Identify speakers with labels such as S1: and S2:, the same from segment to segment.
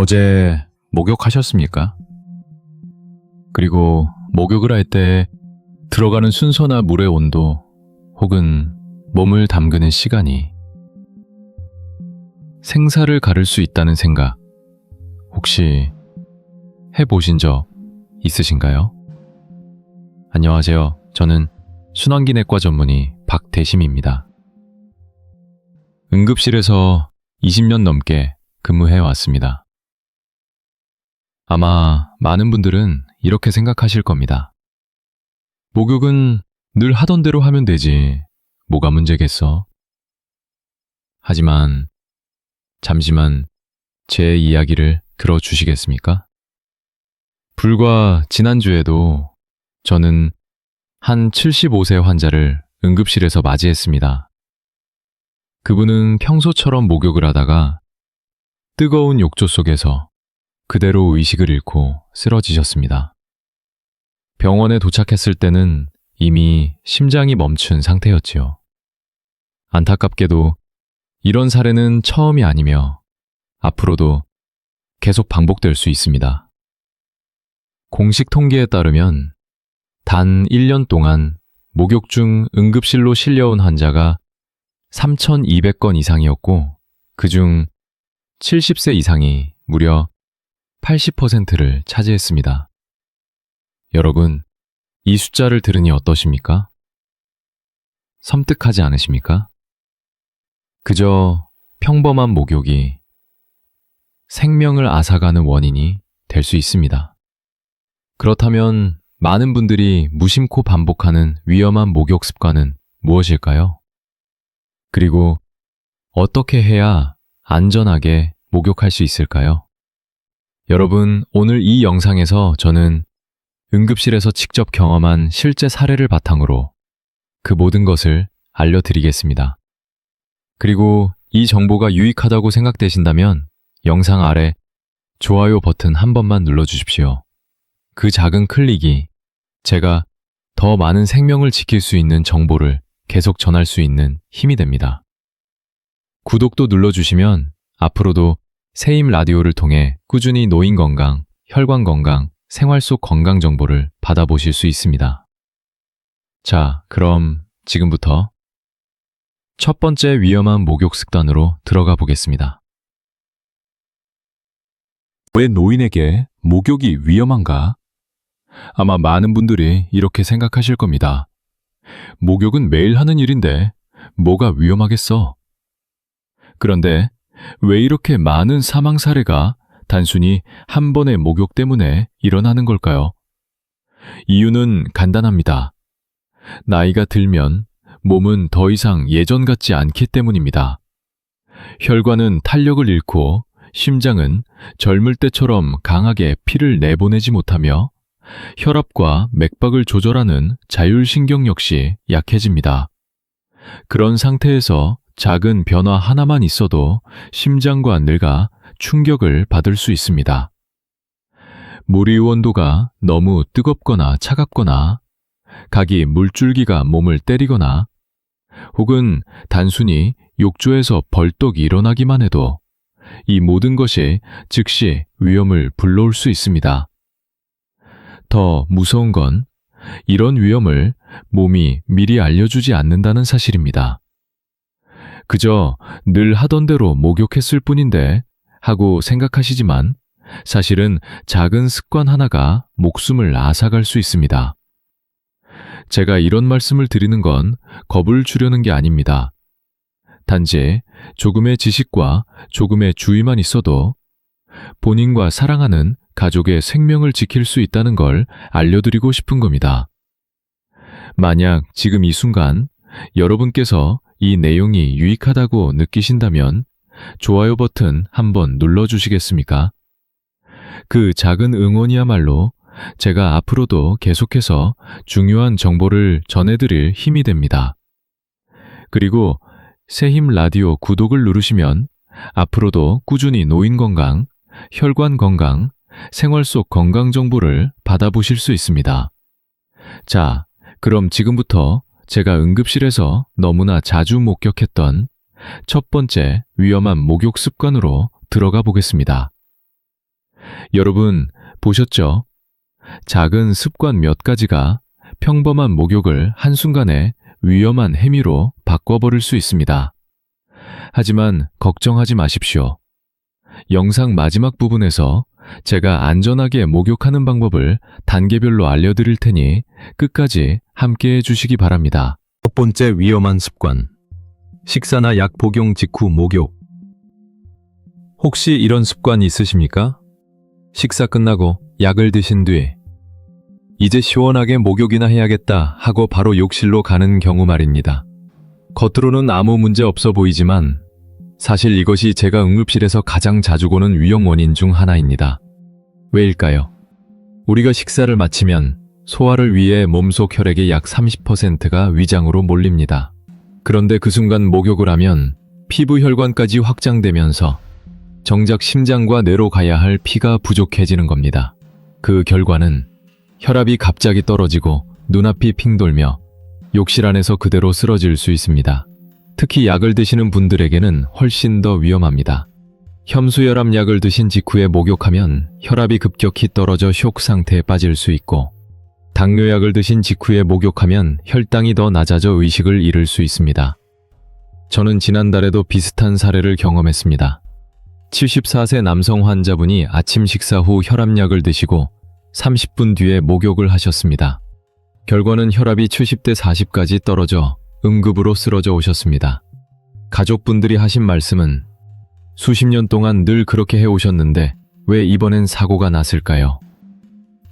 S1: 어제 목욕하셨습니까? 그리고 목욕을 할 때 들어가는 순서나 물의 온도 혹은 몸을 담그는 시간이 생사를 가를 수 있다는 생각 혹시 해보신 적 있으신가요? 안녕하세요. 저는 순환기내과 전문의 박대심입니다. 응급실에서 20년 넘게 근무해 왔습니다. 아마 많은 분들은 이렇게 생각하실 겁니다. 목욕은 늘 하던 대로 하면 되지. 뭐가 문제겠어? 하지만 잠시만 제 이야기를 들어주시겠습니까? 불과 지난주에도 저는 한 75세 환자를 응급실에서 맞이했습니다. 그분은 평소처럼 목욕을 하다가 뜨거운 욕조 속에서 그대로 의식을 잃고 쓰러지셨습니다. 병원에 도착했을 때는 이미 심장이 멈춘 상태였지요. 안타깝게도 이런 사례는 처음이 아니며 앞으로도 계속 반복될 수 있습니다. 공식 통계에 따르면 단 1년 동안 목욕 중 응급실로 실려온 환자가 3,200건 이상이었고, 그중 70세 이상이 무려 80%를 차지했습니다. 여러분, 이 숫자를 들으니 어떠십니까? 섬뜩하지 않으십니까? 그저 평범한 목욕이 생명을 앗아가는 원인이 될 수 있습니다. 그렇다면 많은 분들이 무심코 반복하는 위험한 목욕 습관은 무엇일까요? 그리고 어떻게 해야 안전하게 목욕할 수 있을까요? 여러분, 오늘 이 영상에서 저는 응급실에서 직접 경험한 실제 사례를 바탕으로 그 모든 것을 알려드리겠습니다. 그리고 이 정보가 유익하다고 생각되신다면 영상 아래 좋아요 버튼 한 번만 눌러주십시오. 그 작은 클릭이 제가 더 많은 생명을 지킬 수 있는 정보를 계속 전할 수 있는 힘이 됩니다. 구독도 눌러주시면 앞으로도 세임 라디오를 통해 꾸준히 노인 건강, 혈관 건강, 생활 속 건강 정보를 받아보실 수 있습니다. 자, 그럼 지금부터 첫 번째 위험한 목욕 습관으로 들어가 보겠습니다.
S2: 왜 노인에게 목욕이 위험한가? 아마 많은 분들이 이렇게 생각하실 겁니다. 목욕은 매일 하는 일인데 뭐가 위험하겠어? 그런데 왜 이렇게 많은 사망 사례가 단순히 한 번의 목욕 때문에 일어나는 걸까요? 이유는 간단합니다. 나이가 들면 몸은 더 이상 예전 같지 않기 때문입니다. 혈관은 탄력을 잃고 심장은 젊을 때처럼 강하게 피를 내보내지 못하며 혈압과 맥박을 조절하는 자율신경 역시 약해집니다. 그런 상태에서 작은 변화 하나만 있어도 심장과 뇌가 충격을 받을 수 있습니다. 물의 온도가 너무 뜨겁거나 차갑거나 각이 물줄기가 몸을 때리거나 혹은 단순히 욕조에서 벌떡 일어나기만 해도 이 모든 것이 즉시 위험을 불러올 수 있습니다. 더 무서운 건 이런 위험을 몸이 미리 알려주지 않는다는 사실입니다. 그저 늘 하던 대로 목욕했을 뿐인데 하고 생각하시지만 사실은 작은 습관 하나가 목숨을 앗아갈 수 있습니다. 제가 이런 말씀을 드리는 건 겁을 주려는 게 아닙니다. 단지 조금의 지식과 조금의 주의만 있어도 본인과 사랑하는 가족의 생명을 지킬 수 있다는 걸 알려드리고 싶은 겁니다. 만약 지금 이 순간 여러분께서 이 내용이 유익하다고 느끼신다면 좋아요 버튼 한번 눌러주시겠습니까? 그 작은 응원이야말로 제가 앞으로도 계속해서 중요한 정보를 전해드릴 힘이 됩니다. 그리고 새힘 라디오 구독을 누르시면 앞으로도 꾸준히 노인 건강, 혈관 건강, 생활 속 건강 정보를 받아보실 수 있습니다. 자, 그럼 지금부터 제가 응급실에서 너무나 자주 목격했던 첫 번째 위험한 목욕 습관으로 들어가 보겠습니다. 여러분, 보셨죠? 작은 습관 몇 가지가 평범한 목욕을 한순간에 위험한 행위로 바꿔버릴 수 있습니다. 하지만 걱정하지 마십시오. 영상 마지막 부분에서 제가 안전하게 목욕하는 방법을 단계별로 알려드릴 테니 끝까지 함께 해주시기 바랍니다.
S3: 첫 번째 위험한 습관. 식사나 약 복용 직후 목욕. 혹시 이런 습관 있으십니까? 식사 끝나고 약을 드신 뒤 이제 시원하게 목욕이나 해야겠다 하고 바로 욕실로 가는 경우 말입니다. 겉으로는 아무 문제 없어 보이지만 사실 이것이 제가 응급실에서 가장 자주 보는 위험 원인 중 하나입니다. 왜일까요? 우리가 식사를 마치면 소화를 위해 몸속 혈액의 약 30%가 위장으로 몰립니다. 그런데 그 순간 목욕을 하면 피부 혈관까지 확장되면서 정작 심장과 뇌로 가야 할 피가 부족해지는 겁니다. 그 결과는 혈압이 갑자기 떨어지고 눈앞이 핑 돌며 욕실 안에서 그대로 쓰러질 수 있습니다. 특히 약을 드시는 분들에게는 훨씬 더 위험합니다. 혐수혈압 약을 드신 직후에 목욕하면 혈압이 급격히 떨어져 쇼크 상태에 빠질 수 있고 당뇨약을 드신 직후에 목욕하면 혈당이 더 낮아져 의식을 잃을 수 있습니다. 저는 지난달에도 비슷한 사례를 경험했습니다. 74세 남성 환자분이 아침 식사 후 혈압약을 드시고 30분 뒤에 목욕을 하셨습니다. 결과는 혈압이 70대 40까지 떨어져 응급으로 쓰러져 오셨습니다. 가족분들이 하신 말씀은 수십 년 동안 늘 그렇게 해오셨는데 왜 이번엔 사고가 났을까요?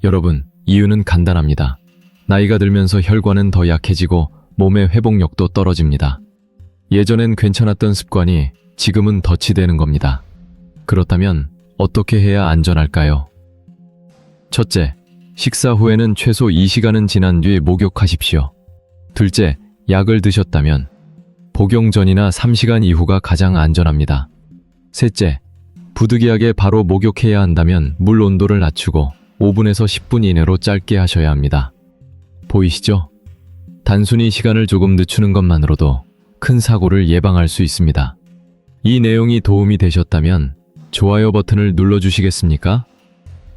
S3: 여러분, 이유는 간단합니다. 나이가 들면서 혈관은 더 약해지고 몸의 회복력도 떨어집니다. 예전엔 괜찮았던 습관이 지금은 덫이 되는 겁니다. 그렇다면 어떻게 해야 안전할까요? 첫째, 식사 후에는 최소 2시간은 지난 뒤 목욕하십시오. 둘째, 약을 드셨다면 복용 전이나 3시간 이후가 가장 안전합니다. 셋째, 부득이하게 바로 목욕해야 한다면 물 온도를 낮추고 5분에서 10분 이내로 짧게 하셔야 합니다. 보이시죠? 단순히 시간을 조금 늦추는 것만으로도 큰 사고를 예방할 수 있습니다. 이 내용이 도움이 되셨다면 좋아요 버튼을 눌러주시겠습니까?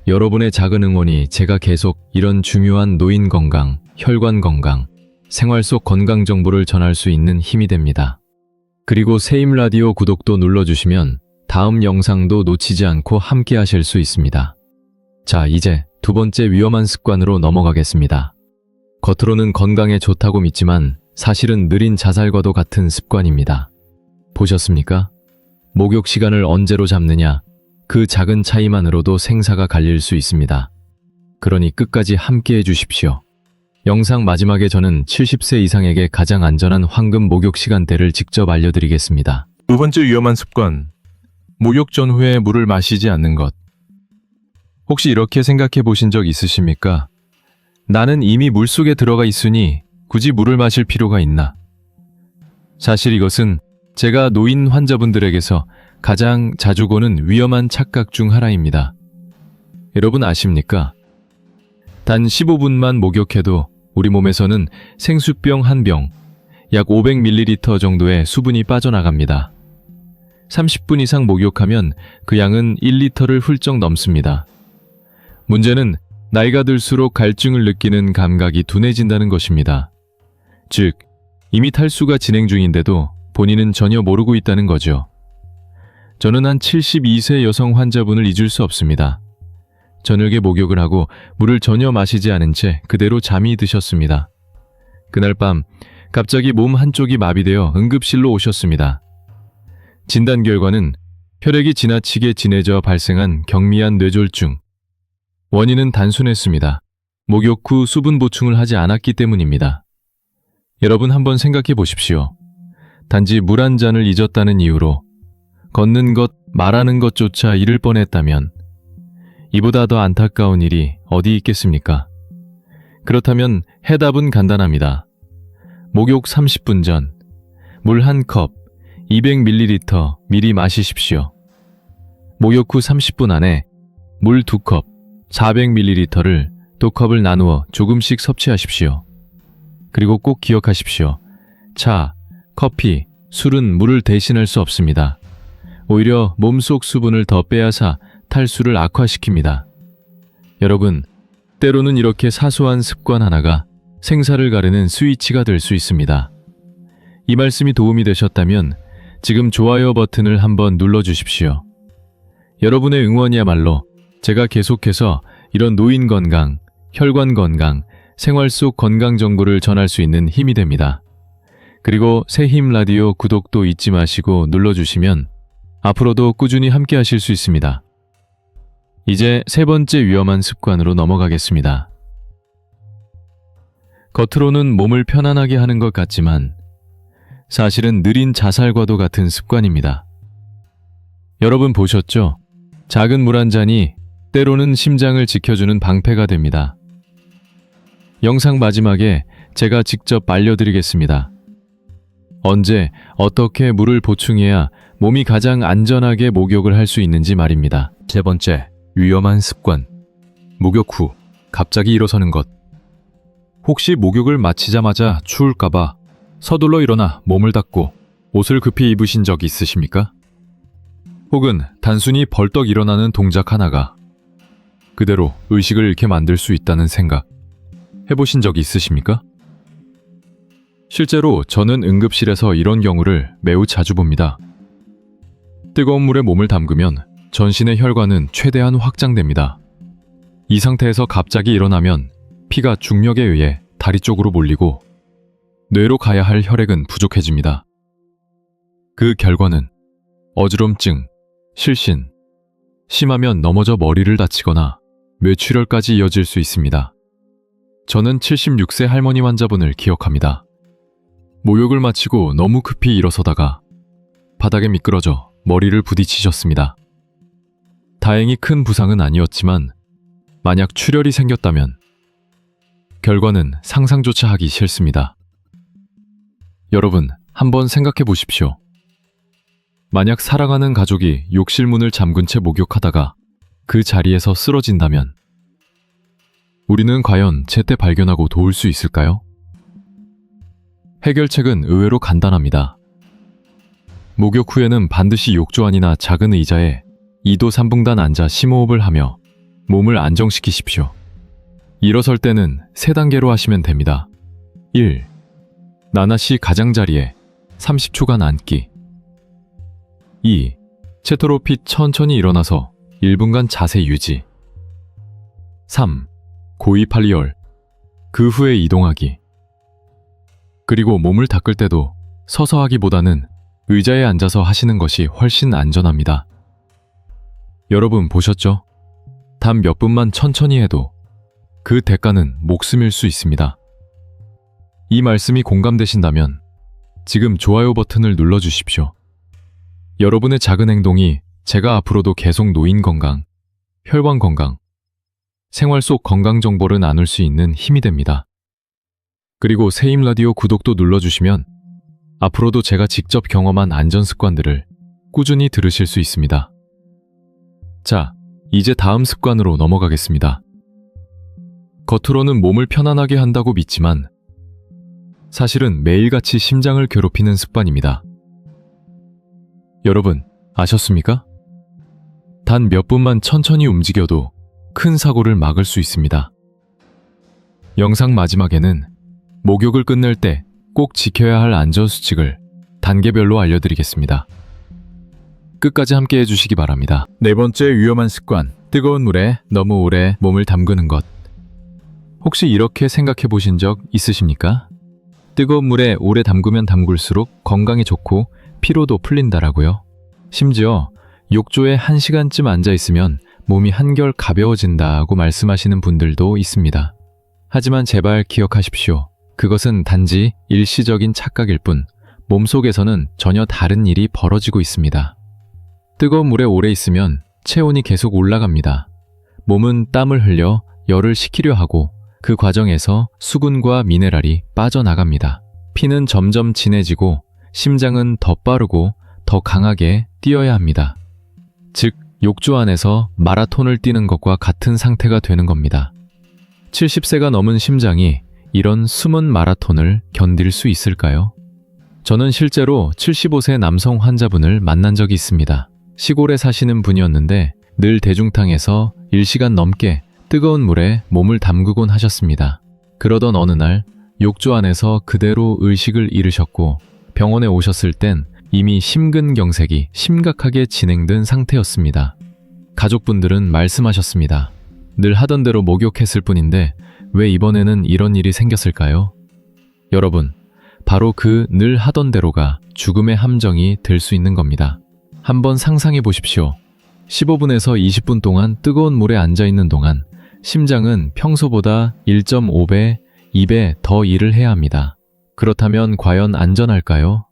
S3: 여러분의 작은 응원이 제가 계속 이런 중요한 노인 건강, 혈관 건강, 생활 속 건강 정보를 전할 수 있는 힘이 됩니다. 그리고 세임 라디오 구독도 눌러주시면 다음 영상도 놓치지 않고 함께 하실 수 있습니다. 자, 이제 두 번째 위험한 습관으로 넘어가겠습니다. 겉으로는 건강에 좋다고 믿지만 사실은 느린 자살과도 같은 습관입니다. 보셨습니까? 목욕 시간을 언제로 잡느냐, 그 작은 차이만으로도 생사가 갈릴 수 있습니다. 그러니 끝까지 함께 해주십시오. 영상 마지막에 저는 70세 이상에게 가장 안전한 황금 목욕 시간대를 직접 알려드리겠습니다.
S4: 두 번째 위험한 습관. 목욕 전후에 물을 마시지 않는 것. 혹시 이렇게 생각해 보신 적 있으십니까? 나는 이미 물 속에 들어가 있으니 굳이 물을 마실 필요가 있나? 사실 이것은 제가 노인 환자분들에게서 가장 자주 보는 위험한 착각 중 하나입니다. 여러분 아십니까? 단 15분만 목욕해도 우리 몸에서는 생수병 한 병, 약 500ml 정도의 수분이 빠져나갑니다. 30분 이상 목욕하면 그 양은 1리터를 훌쩍 넘습니다. 문제는 나이가 들수록 갈증을 느끼는 감각이 둔해진다는 것입니다. 즉, 이미 탈수가 진행 중인데도 본인은 전혀 모르고 있다는 거죠. 저는 한 72세 여성 환자분을 잊을 수 없습니다. 저녁에 목욕을 하고 물을 전혀 마시지 않은 채 그대로 잠이 드셨습니다. 그날 밤 갑자기 몸 한쪽이 마비되어 응급실로 오셨습니다. 진단 결과는 혈액이 지나치게 진해져 발생한 경미한 뇌졸중. 원인은 단순했습니다. 목욕 후 수분 보충을 하지 않았기 때문입니다. 여러분 한번 생각해 보십시오. 단지 물 한 잔을 잊었다는 이유로 걷는 것, 말하는 것조차 잃을 뻔했다면 이보다 더 안타까운 일이 어디 있겠습니까? 그렇다면 해답은 간단합니다. 목욕 30분 전, 물 한 컵, 200ml 미리 마시십시오. 목욕 후 30분 안에 물 2컵, 400ml를 두 컵을 나누어 조금씩 섭취하십시오. 그리고 꼭 기억하십시오. 차, 커피, 술은 물을 대신할 수 없습니다. 오히려 몸속 수분을 더 빼앗아
S2: 탈수를 악화시킵니다. 여러분, 때로는 이렇게 사소한 습관 하나가 생사를 가르는 스위치가 될 수 있습니다. 이 말씀이 도움이 되셨다면 지금 좋아요 버튼을 한번 눌러 주십시오. 여러분의 응원이야말로 제가 계속해서 이런 노인 건강, 혈관 건강, 생활 속 건강 정보를 전할 수 있는 힘이 됩니다. 그리고 새힘 라디오 구독도 잊지 마시고 눌러주시면 앞으로도 꾸준히 함께 하실 수 있습니다. 이제 세 번째 위험한 습관으로 넘어가겠습니다. 겉으로는 몸을 편안하게 하는 것 같지만 사실은 느린 자살과도 같은 습관입니다. 여러분 보셨죠? 작은 물 한 잔이 때로는 심장을 지켜주는 방패가 됩니다. 영상 마지막에 제가 직접 알려드리겠습니다. 언제, 어떻게 물을 보충해야 몸이 가장 안전하게 목욕을 할 수 있는지 말입니다.
S3: 세 번째, 위험한 습관. 목욕 후 갑자기 일어서는 것. 혹시 목욕을 마치자마자 추울까봐 서둘러 일어나 몸을 닦고 옷을 급히 입으신 적 있으십니까? 혹은 단순히 벌떡 일어나는 동작 하나가 그대로 의식을 잃게 만들 수 있다는 생각 해보신 적 있으십니까? 실제로 저는 응급실에서 이런 경우를 매우 자주 봅니다. 뜨거운 물에 몸을 담그면 전신의 혈관은 최대한 확장됩니다. 이 상태에서 갑자기 일어나면 피가 중력에 의해 다리 쪽으로 몰리고 뇌로 가야 할 혈액은 부족해집니다. 그 결과는 어지럼증, 실신, 심하면 넘어져 머리를 다치거나 뇌출혈까지 이어질 수 있습니다. 저는 76세 할머니 환자분을 기억합니다. 모욕을 마치고 너무 급히 일어서다가 바닥에 미끄러져 머리를 부딪히셨습니다. 다행히 큰 부상은 아니었지만 만약 출혈이 생겼다면 결과는 상상조차 하기 싫습니다. 여러분, 한번 생각해 보십시오. 만약 사랑하는 가족이 욕실 문을 잠근 채 목욕하다가 그 자리에서 쓰러진다면 우리는 과연 제때 발견하고 도울 수 있을까요? 해결책은 의외로 간단합니다. 목욕 후에는 반드시 욕조 안이나 작은 의자에 2도 3분간 앉아 심호흡을 하며 몸을 안정시키십시오. 일어설 때는 세 단계로 하시면 됩니다. 1. 나나시 가장자리에 30초간 앉기. 2. 채토로핏 천천히 일어나서 1분간 자세 유지. 3. 고이 팔리얼. 그 후에 이동하기. 그리고 몸을 닦을 때도 서서 하기보다는 의자에 앉아서 하시는 것이 훨씬 안전합니다. 여러분 보셨죠? 단 몇 분만 천천히 해도 그 대가는 목숨일 수 있습니다. 이 말씀이 공감되신다면 지금 좋아요 버튼을 눌러주십시오. 여러분의 작은 행동이 제가 앞으로도 계속 노인 건강, 혈관 건강, 생활 속 건강 정보를 나눌 수 있는 힘이 됩니다. 그리고 세임 라디오 구독도 눌러주시면 앞으로도 제가 직접 경험한 안전 습관들을 꾸준히 들으실 수 있습니다. 자, 이제 다음 습관으로 넘어가겠습니다. 겉으로는 몸을 편안하게 한다고 믿지만 사실은 매일같이 심장을 괴롭히는 습관입니다. 여러분, 아셨습니까? 단 몇 분만 천천히 움직여도 큰 사고를 막을 수 있습니다. 영상 마지막에는 목욕을 끝낼 때 꼭 지켜야 할 안전 수칙을 단계별로 알려드리겠습니다. 끝까지 함께 해주시기 바랍니다. 네 번째 위험한 습관, 뜨거운 물에 너무 오래 몸을 담그는 것. 혹시 이렇게 생각해 보신 적 있으십니까? 뜨거운 물에 오래 담그면 담글수록 건강에 좋고 피로도 풀린다라고요. 심지어 욕조에 한시간쯤 앉아 있으면 몸이 한결 가벼워진다고 말씀하시는 분들도 있습니다. 하지만 제발 기억하십시오. 그것은 단지 일시적인 착각일 뿐 몸속에서는 전혀 다른 일이 벌어지고 있습니다. 뜨거운 물에 오래 있으면 체온이 계속 올라갑니다. 몸은 땀을 흘려 열을 식히려 하고 그 과정에서 수분과 미네랄이 빠져나갑니다. 피는 점점 진해지고 심장은 더 빠르고 더 강하게 뛰어야 합니다. 즉, 욕조 안에서 마라톤을 뛰는 것과 같은 상태가 되는 겁니다. 70세가 넘은 심장이 이런 숨은 마라톤을 견딜 수 있을까요? 저는 실제로 75세 남성 환자분을 만난 적이 있습니다. 시골에 사시는 분이었는데
S2: 늘 대중탕에서 1시간 넘게 뜨거운 물에 몸을 담그곤 하셨습니다. 그러던 어느 날 욕조 안에서 그대로 의식을 잃으셨고 병원에 오셨을 땐 이미 심근경색이 심각하게 진행된 상태였습니다. 가족분들은 말씀하셨습니다. 늘 하던 대로 목욕했을 뿐인데 왜 이번에는 이런 일이 생겼을까요? 여러분, 바로 그 늘 하던 대로가 죽음의 함정이 될 수 있는 겁니다. 한번 상상해 보십시오. 15분에서 20분 동안 뜨거운 물에 앉아 있는 동안 심장은 평소보다 1.5배, 2배 더 일을 해야 합니다. 그렇다면 과연 안전할까요?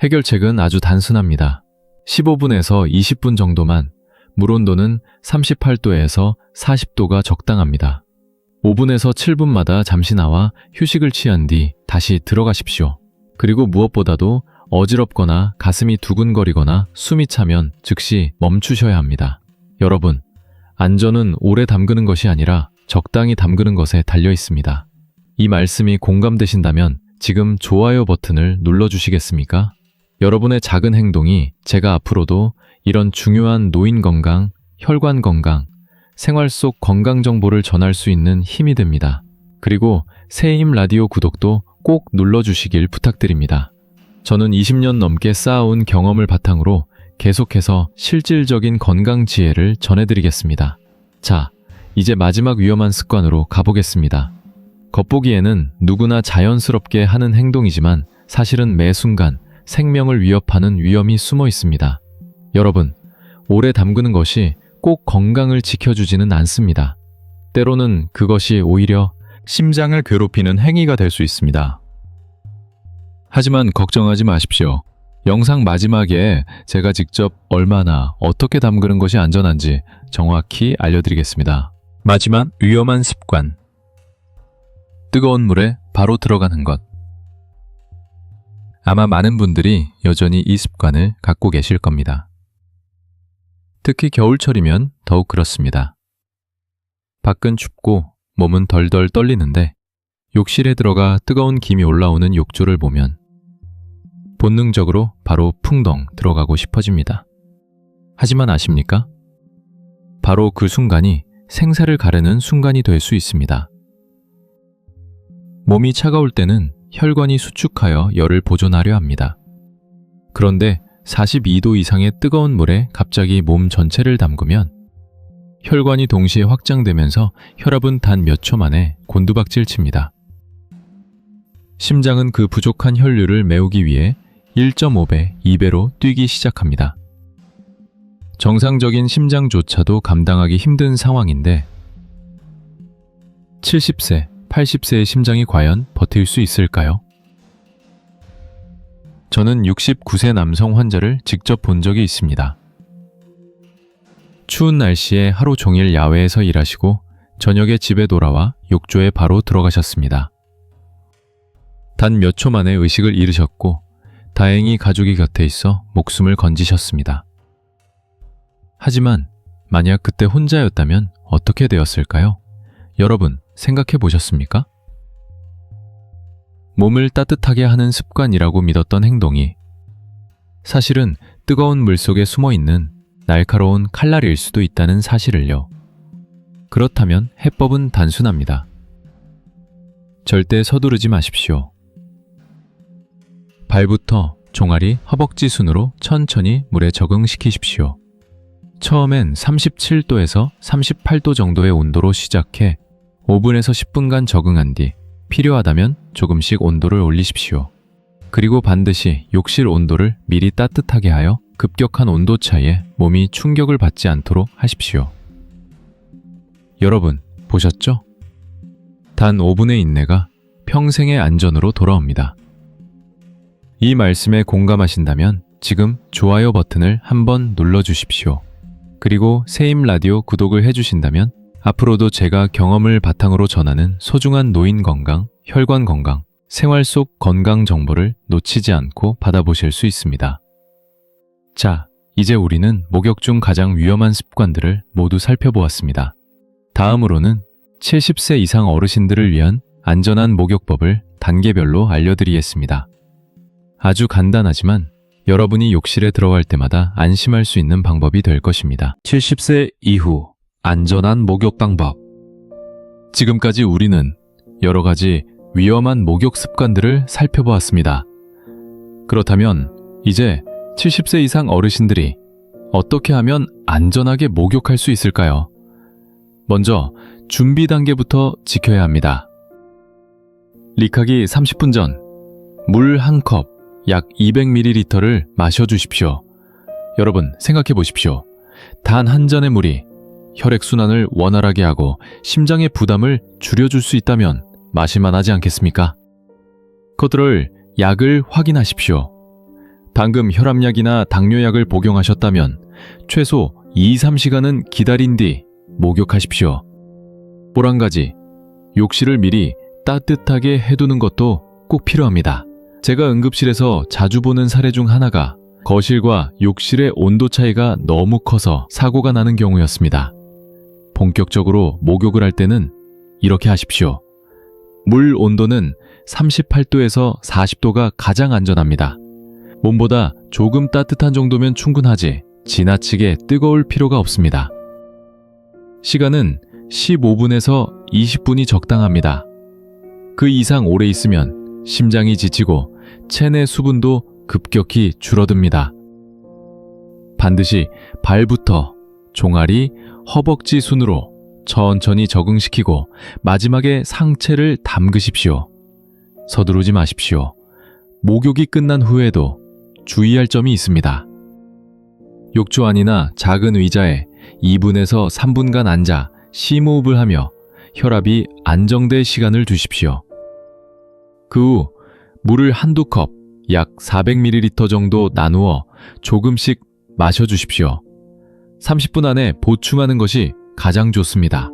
S2: 해결책은 아주 단순합니다. 15분에서 20분 정도만 물 온도는 38도에서 40도가 적당합니다. 5분에서 7분마다 잠시 나와 휴식을 취한 뒤 다시 들어가십시오. 그리고 무엇보다도 어지럽거나 가슴이 두근거리거나 숨이 차면 즉시 멈추셔야 합니다. 여러분, 안전은 오래 담그는 것이 아니라 적당히 담그는 것에 달려 있습니다. 이 말씀이 공감되신다면 지금 좋아요 버튼을 눌러주시겠습니까? 여러분의 작은 행동이 제가 앞으로도 이런 중요한 노인 건강, 혈관 건강, 생활 속 건강 정보를 전할 수 있는 힘이 됩니다. 그리고 새힘 라디오 구독도 꼭 눌러주시길 부탁드립니다. 저는 20년 넘게 쌓아온 경험을 바탕으로 계속해서 실질적인 건강 지혜를 전해드리겠습니다. 자, 이제 마지막 위험한 습관으로 가보겠습니다. 겉보기에는 누구나 자연스럽게 하는 행동이지만 사실은 매 순간 생명을 위협하는 위험이 숨어 있습니다. 여러분, 오래 담그는 것이 꼭 건강을 지켜주지는 않습니다. 때로는 그것이 오히려
S3: 심장을 괴롭히는 행위가 될 수 있습니다.
S2: 하지만 걱정하지 마십시오. 영상 마지막에 제가 직접 얼마나 어떻게 담그는 것이 안전한지 정확히 알려드리겠습니다.
S3: 마지막 위험한 습관.
S2: 뜨거운 물에 바로 들어가는 것. 아마 많은 분들이 여전히 이 습관을 갖고 계실 겁니다. 특히 겨울철이면 더욱 그렇습니다. 밖은 춥고 몸은 덜덜 떨리는데 욕실에 들어가 뜨거운 김이 올라오는 욕조를 보면 본능적으로 바로 풍덩 들어가고 싶어집니다. 하지만 아십니까? 바로 그 순간이 생사를 가르는 순간이 될 수 있습니다. 몸이 차가울 때는 혈관이 수축하여 열을 보존하려 합니다. 그런데 42도 이상의 뜨거운 물에 갑자기 몸 전체를 담그면 혈관이 동시에 확장되면서 혈압은 단 몇 초 만에 곤두박질 칩니다. 심장은 그 부족한 혈류를 메우기 위해 1.5배, 2배로 뛰기 시작합니다. 정상적인 심장조차도 감당하기 힘든 상황인데 70세, 80세의 심장이 과연 버틸 수 있을까요? 저는 69세 남성 환자를 직접 본 적이 있습니다. 추운 날씨에 하루 종일 야외에서 일하시고 저녁에 집에 돌아와 욕조에 바로 들어가셨습니다. 단 몇 초 만에 의식을 잃으셨고 다행히 가족이 곁에 있어 목숨을 건지셨습니다. 하지만 만약 그때 혼자였다면 어떻게 되었을까요? 여러분, 생각해 보셨습니까? 몸을 따뜻하게 하는 습관이라고 믿었던 행동이 사실은 뜨거운 물 속에 숨어 있는 날카로운 칼날일 수도 있다는 사실을요. 그렇다면 해법은 단순합니다. 절대 서두르지 마십시오. 발부터 종아리, 허벅지 순으로 천천히 물에 적응시키십시오. 처음엔 37도에서 38도 정도의 온도로 시작해 5분에서 10분간 적응한 뒤 필요하다면 조금씩 온도를 올리십시오. 그리고 반드시 욕실 온도를 미리 따뜻하게 하여 급격한 온도 차이에 몸이 충격을 받지 않도록 하십시오. 여러분, 보셨죠? 단 5분의 인내가 평생의 안전으로 돌아옵니다. 이 말씀에 공감하신다면 지금 좋아요 버튼을 한번 눌러주십시오. 그리고 세임 라디오 구독을 해주신다면 앞으로도 제가 경험을 바탕으로 전하는 소중한 노인 건강, 혈관 건강, 생활 속 건강 정보를 놓치지 않고 받아보실 수 있습니다. 자, 이제 우리는 목욕 중 가장 위험한 습관들을 모두 살펴보았습니다. 다음으로는 70세 이상 어르신들을 위한 안전한 목욕법을 단계별로 알려드리겠습니다. 아주 간단하지만 여러분이 욕실에 들어갈 때마다 안심할 수 있는 방법이 될 것입니다.
S3: 70세 이후 안전한 목욕 방법.
S2: 지금까지 우리는 여러 가지 위험한 목욕 습관들을 살펴보았습니다. 그렇다면 이제 70세 이상 어르신들이 어떻게 하면 안전하게 목욕할 수 있을까요? 먼저 준비 단계부터 지켜야 합니다. 리카기 30분 전 물 한 컵 약 200ml를 마셔 주십시오. 여러분 생각해 보십시오. 단 한 잔의 물이 혈액순환을 원활하게 하고 심장의 부담을 줄여줄 수 있다면 마실만 하지 않겠습니까? 컨트롤 약을 확인하십시오. 방금 혈압약이나 당뇨약을 복용하셨다면 최소 2, 3시간은 기다린 뒤 목욕하십시오. 볼한 가지, 욕실을 미리 따뜻하게 해두는 것도 꼭 필요합니다. 제가 응급실에서 자주 보는 사례 중 하나가 거실과 욕실의 온도 차이가 너무 커서 사고가 나는 경우였습니다. 본격적으로 목욕을 할 때는 이렇게 하십시오. 물 온도는 38도에서 40도가 가장 안전합니다. 몸보다 조금 따뜻한 정도면 충분하지 지나치게 뜨거울 필요가 없습니다. 시간은 15분에서 20분이 적당합니다. 그 이상 오래 있으면 심장이 지치고 체내 수분도 급격히 줄어듭니다. 반드시 발부터 종아리, 허벅지 순으로 천천히 적응시키고 마지막에 상체를 담그십시오. 서두르지 마십시오. 목욕이 끝난 후에도 주의할 점이 있습니다. 욕조 안이나 작은 의자에 2분에서 3분간 앉아 심호흡을 하며 혈압이 안정될 시간을 두십시오. 그 후 물을 한두 컵, 약 400ml 정도 나누어 조금씩 마셔주십시오. 30분 안에 보충하는 것이 가장 좋습니다.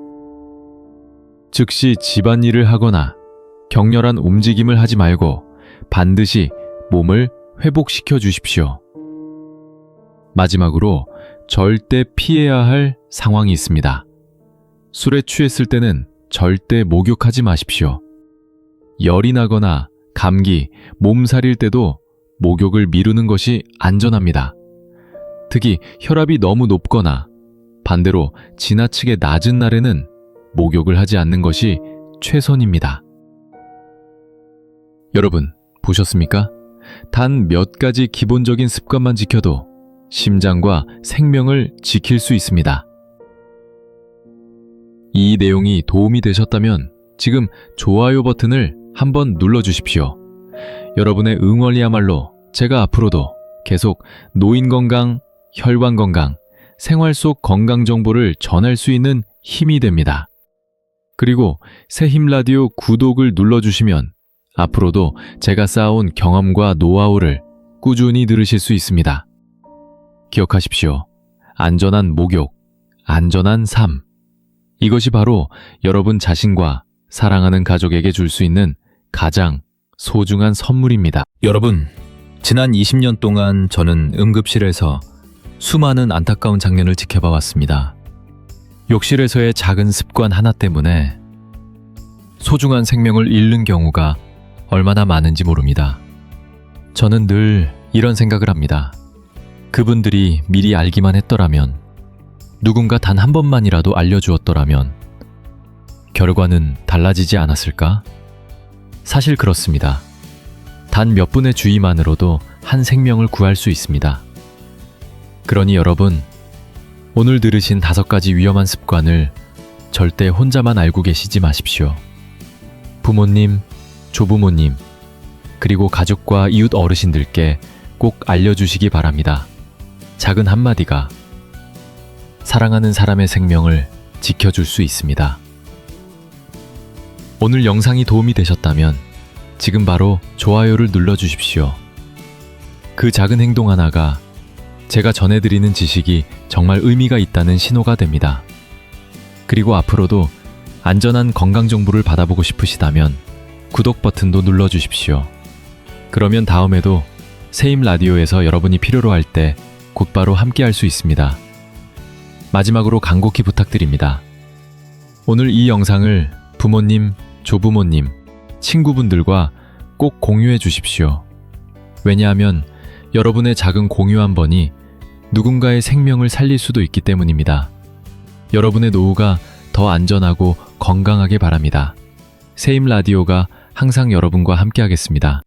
S2: 즉시 집안일을 하거나 격렬한 움직임을 하지 말고 반드시 몸을 회복시켜 주십시오. 마지막으로 절대 피해야 할 상황이 있습니다. 술에 취했을 때는 절대 목욕하지 마십시오. 열이 나거나 감기, 몸살일 때도 목욕을 미루는 것이 안전합니다. 특히 혈압이 너무 높거나 반대로 지나치게 낮은 날에는 목욕을 하지 않는 것이 최선입니다. 여러분, 보셨습니까? 단 몇 가지 기본적인 습관만 지켜도 심장과 생명을 지킬 수 있습니다. 이 내용이 도움이 되셨다면 지금 좋아요 버튼을 한번 눌러주십시오. 여러분의 응원이야말로 제가 앞으로도 계속 노인 건강, 혈관 건강, 생활 속 건강 정보를 전할 수 있는 힘이 됩니다. 그리고 새힘 라디오 구독을 눌러주시면 앞으로도 제가 쌓아온 경험과 노하우를 꾸준히 들으실 수 있습니다. 기억하십시오. 안전한 목욕, 안전한 삶. 이것이 바로 여러분 자신과 사랑하는 가족에게 줄 수 있는 가장 소중한 선물입니다.
S3: 여러분, 지난 20년 동안 저는 응급실에서 수많은 안타까운 장면을 지켜봐 왔습니다. 욕실에서의 작은 습관 하나 때문에 소중한 생명을 잃는 경우가 얼마나 많은지 모릅니다. 저는 늘 이런 생각을 합니다. 그분들이 미리 알기만 했더라면, 누군가 단 한 번만이라도 알려주었더라면, 결과는 달라지지 않았을까? 사실 그렇습니다. 단 몇 분의 주의만으로도 한 생명을 구할 수 있습니다. 그러니 여러분, 오늘 들으신 다섯 가지 위험한 습관을 절대 혼자만 알고 계시지 마십시오. 부모님, 조부모님, 그리고 가족과 이웃 어르신들께 꼭 알려주시기 바랍니다. 작은 한마디가 사랑하는 사람의 생명을 지켜줄 수 있습니다. 오늘 영상이 도움이 되셨다면 지금 바로 좋아요를 눌러주십시오. 그 작은 행동 하나가 제가 전해드리는 지식이 정말 의미가 있다는 신호가 됩니다. 그리고 앞으로도 안전한 건강 정보를 받아보고 싶으시다면 구독 버튼도 눌러주십시오. 그러면 다음에도 세임 라디오에서 여러분이 필요로 할 때 곧바로 함께 할 수 있습니다. 마지막으로 간곡히 부탁드립니다. 오늘 이 영상을 부모님, 조부모님, 친구분들과 꼭 공유해 주십시오. 왜냐하면
S2: 여러분의 작은 공유 한 번이 누군가의 생명을 살릴 수도 있기 때문입니다. 여러분의 노후가 더 안전하고 건강하게 바랍니다. 세임 라디오가 항상 여러분과 함께하겠습니다.